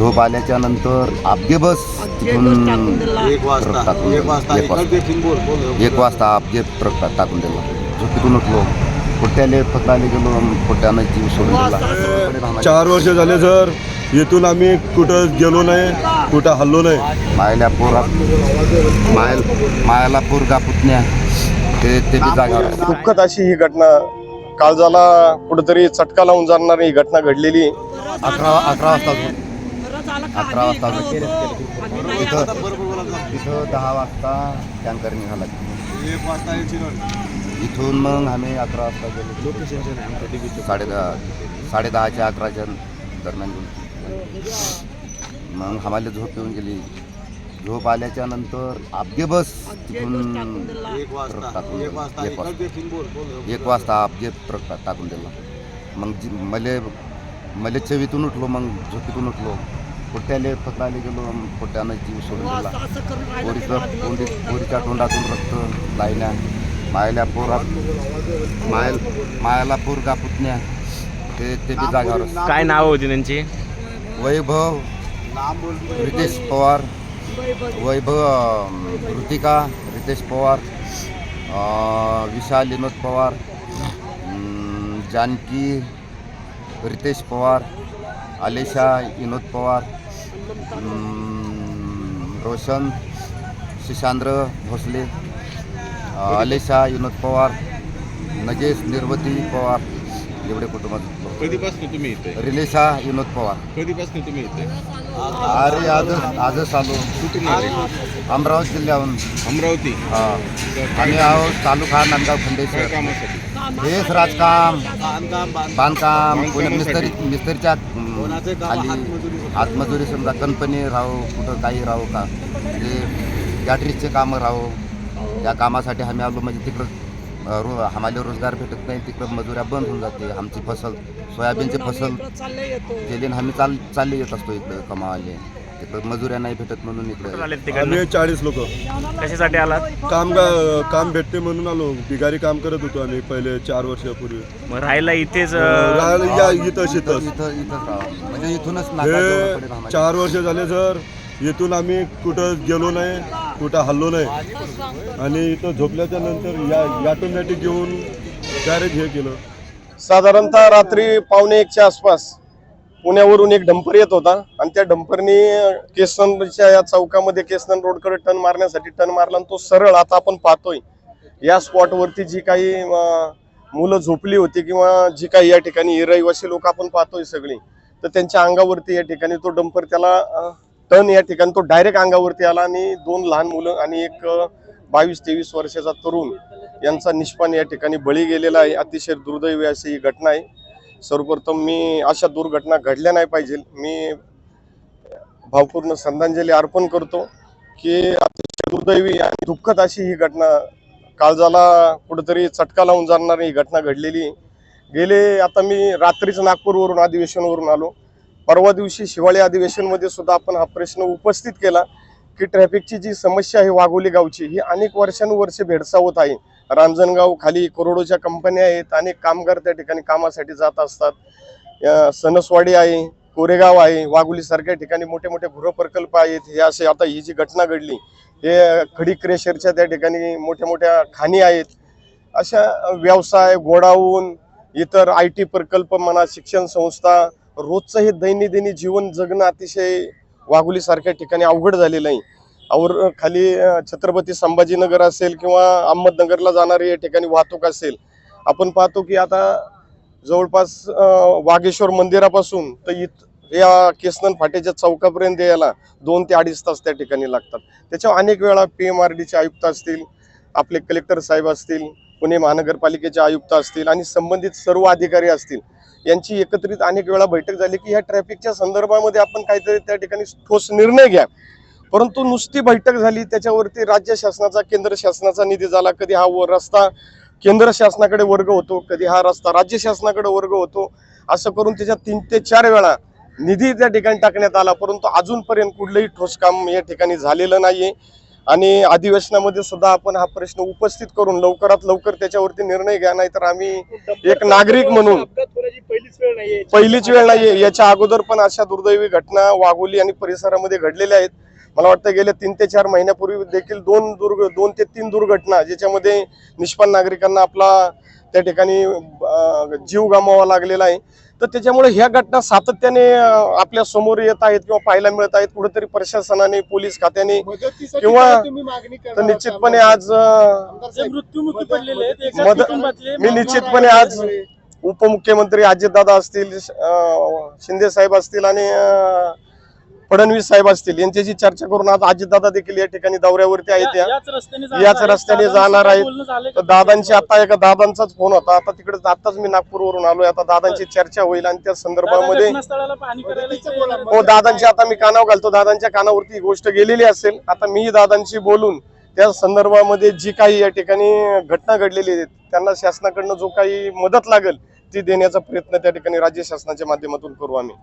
झोप आल्याच्यानंतर आपगे बस तिथून एक वाजता टाकून एक वाजता एक वाजता. एक अपघे ट्रक टाकून दिला. झोपेतून उठलो. पोट्याले पकडायला गेलो पोट्यानं जीव सोडून दिला. चार वर्ष झाले सर. येथून आम्ही कुठं गेलो नाही कुठं हल्लो नाही. मायला पोरा मायल मायाला पोरगा पुतण्या ते ते बी आहे. दुःखद अशी ही घटना. काळजाला कुठेतरी चटका लावून जाणारी ही घटना घडलेली. अकरा अकरा वाजता अकरा वाजता इथं दहा वाजता टँकर निघाला. एक वाजता यायची इथून मग आम्ही अकरा वाजता गेलो. साडे दहा साडे दहाच्या अकराच्या दरम्यान गेलो. मग आम्हाला झोप येऊन गेली. झोप आल्याच्यानंतर अपघे बस तिथून एक वाजता टाकून एक. वाजता अपघे ट्रक टाकून दिला. मग मले मले चवीतून उठलो मग झोपेतून उठलो. पोट्याले पकडायला गेलो पोट्यानं जीव सोडून दिला. पोरीचं पोरी पोरीच्या तोंडातून रक्त लायल्या मायल्या पोरा मायल मायाला पोरगा पुतण्या ते ते बी जागावर. काय नाव होती त्यांची? वैभव रितेश पवार. वैभव ऋतिका रितेश पवार अं, विशाल विनोद पवार जानकी रितेश पवार आलेशा विनोद पवार रोशन शिशांद्र भोसले अं, आलेशा विनोद पवार नगेश निर्वती पवार एवढे कुटुंबात कधीपासून तुम्ही इथे? रिलेशा विनोद पवार. कधीपासून तुम्ही इथे? अरे आजच आजच आलो कुठून आले? अमरावती जिल्ह्याहून. अमरावती? हा. आम्ही आहोत तालुका नांदगाव काय खंडेश्वर. कामासाठी हेच राजकाम. बांधकाम. कोणी मिस्त्री मिस्त्रीच्या खाली हातमजुरी समजा कंपनी राहो कुठं काही राहो का? म्हणजे गॅटरीजचे कामं राहो. त्या कामासाठी आम्ही आलो म्हणजे तिकडं रो आम्हाला रोजगार भेटत नाही. तिकडं मजुऱ्या बंद होऊन जाते. आमची फसल सोयाबीनची फसल केली आम्ही चाल चालले येत असतो इकडं कमावाले. तिकडं मजुऱ्या नाही भेटत म्हणून इकडं आले तिकडनं आम्ही चाळीस लोक. कशासाठी आलात? काम का- काम भेटते म्हणून आलो. बिगारी काम करत होतो आम्ही पहिले चार वर्षापूर्वी. मग राहायला इथेच अं, राहायला या इथं शेतच इथं इथंच राहावं म्हणजे इथूनच पडेल हे आम्हाला. चार वर्ष झाले सर. येथून आम्ही कुठं गेलो नाही कुठं हल्लो नाही. आणि इथं झोपल्याच्या नंतर या ऑटोमॅटिक घेऊन डायरेक्ट हे केलं. साधारणतः रात्री पावणे एकच्या आसपास पुण्यावरून एक डंपर येत होता आणि त्या डंपरनी केसनच्या या चौकामध्ये केसन रोडकडे टन मारण्यासाठी टन मारला आणि तो सरळ आता आपण पाहतोय. या स्पॉटवरती जी काही मुलं झोपली होती किंवा जी काही या ठिकाणी रहिवासी लोक आपण पाहतोय सगळी तर त्यांच्या अंगावरती या ठिकाणी तो डंपर त्याला टन या ठिकाणी तो डायरेक्ट अंगावरती आला आणि दोन लहान मुलं आणि एक बावीस तेवीस वर्षाचा तरुण यांचा निष्पान या ठिकाणी बळी गेलेला आहे. अतिशय दुर्दैवी अशी ही घटना आहे. सर्वप्रथम मी अशा दुर्घटना घडल्या नाही पाहिजे. मी भावपूर्ण श्रद्धांजली अर्पण करतो की अतिशय दुर्दैवी आणि दुःखद अशी ही घटना काळजाला कुठेतरी चटका लावून जाणारी ही घटना घडलेली गेले आता मी रात्रीच नागपूरवरून अधिवेशनवरून आलो. परवा दिवशी शिवाळी अधिवेशनमध्ये सुद्धा आपण हा प्रश्न उपस्थित केला. की ट्रॅफिकची जी समस्या आहे वाघोली गावची ही अनेक वर्षानुवर्षे भेडसावत आहे. रांजणगाव खाली करोडोच्या कंपन्या आहेत अनेक कामगार त्या ठिकाणी कामासाठी जात असतात. सणसवाडी आहे कोरेगाव आहे वाघोली सारख्या ठिकाणी मोठे मोठे गृहप्रकल्प आहेत. हे असे आता ही जी घटना घडली हे खडी क्रेशरच्या त्या ठिकाणी मोठ्या मोठ्या खाणी आहेत. अशा व्यवसाय गोडाऊन इतर आय टी प्रकल्प म्हणा शिक्षण संस्था रोजचं हे दैनंदिनी जीवन जगणं अतिशय वाघोली सारख्या ठिकाणी अवघड झालेलं आहे. और खाली छत्रपती संभाजीनगर असेल किंवा अहमदनगरला जाणारी या ठिकाणी वाहतूक असेल आपण पाहतो की आता जवळपास वाघेश्वर मंदिरापासून तर इत या केसनन फाटेच्या चौकापर्यंत यायला दोन ते अडीच तास त्या ठिकाणी लागतात. त्याच्या अनेक वेळा पी एम आर डीचे आयुक्त असतील आपले कलेक्टर साहेब असतील पुणे महानगरपालिकेचे आयुक्त असतील आणि संबंधित सर्व अधिकारी असतील यांची एकत्रित अनेक वेळा बैठक झाली की ह्या ट्रॅफिकच्या संदर्भामध्ये आपण काहीतरी त्या ठिकाणी ठोस निर्णय घ्या. परंतु नुसती बैठक झाली त्याच्यावरती राज्य शासनाचा केंद्र शासनाचा निधी झाला. कधी हा व- रस्ता केंद्र शासनाकडे वर्ग होतो कधी हा रस्ता राज्य शासनाकडे वर्ग होतो. असं करून त्याच्या तीन ते चार वेळा निधी त्या ठिकाणी टाकण्यात आला. परंतु अजूनपर्यंत कुठलंही ठोस काम या ठिकाणी झालेलं नाहीये. आणि अधिवेशनामध्ये सुद्धा आपण हा प्रश्न उपस्थित करून लवकरात लवकर त्याच्यावरती निर्णय घ्या नाहीतर आम्ही एक नागरिक म्हणून पहिलीच वेळ नाहीये याच्या अगोदर. पण अशा दुर्दैवी घटना वाघोली आणि परिसरामध्ये घडलेल्या आहेत. मला वाटतं गेल्या तीन ते चार महिन्यापूर्वी देखील दोन दुर्ग दोन ते तीन दुर्घटना ज्याच्यामध्ये निष्पाण नागरिकांना आपला त्या ठिकाणी जीव गमावा लागलेला आहे. तर त्याच्यामुळे ह्या घटना सातत्याने आपल्यासमोर येत आहेत किंवा पाहायला मिळत आहेत. कुठेतरी प्रशासनाने पोलीस खात्याने किंवा तर निश्चितपणे आज अं, मृत्यूमुखी पडलेले आहेत एका मदत- मी निश्चितपणे आज उपमुख्यमंत्री अजितदादा असतील शिंदे साहेब असतील आणि फडणवीस साहेब असतील यांच्याशी चर्चा करून आज अजितदादा देखील या ठिकाणी दौऱ्यावरती आहेत. याच रस्त्याने जाणार आहेत. तर का? दादांची आता एका दादांचाच फोन होता. आता तिकडे आताच मी नागपूरवरून आलोय. आता दादांची चर्चा होईल आणि त्या संदर्भामध्ये इथे हो दादांची आता मी कानावर घालतो. दादांच्या कानावरती ही गोष्ट गेलेली असेल. आता मी दादांशी बोलून त्या संदर्भामध्ये जी काही या ठिकाणी घटना घडलेली आहेत त्यांना शासनाकडनं जो काही मदत लागेल ती देण्याचा प्रयत्न त्या ठिकाणी राज्य शासनाच्या माध्यमातून करू आम्ही.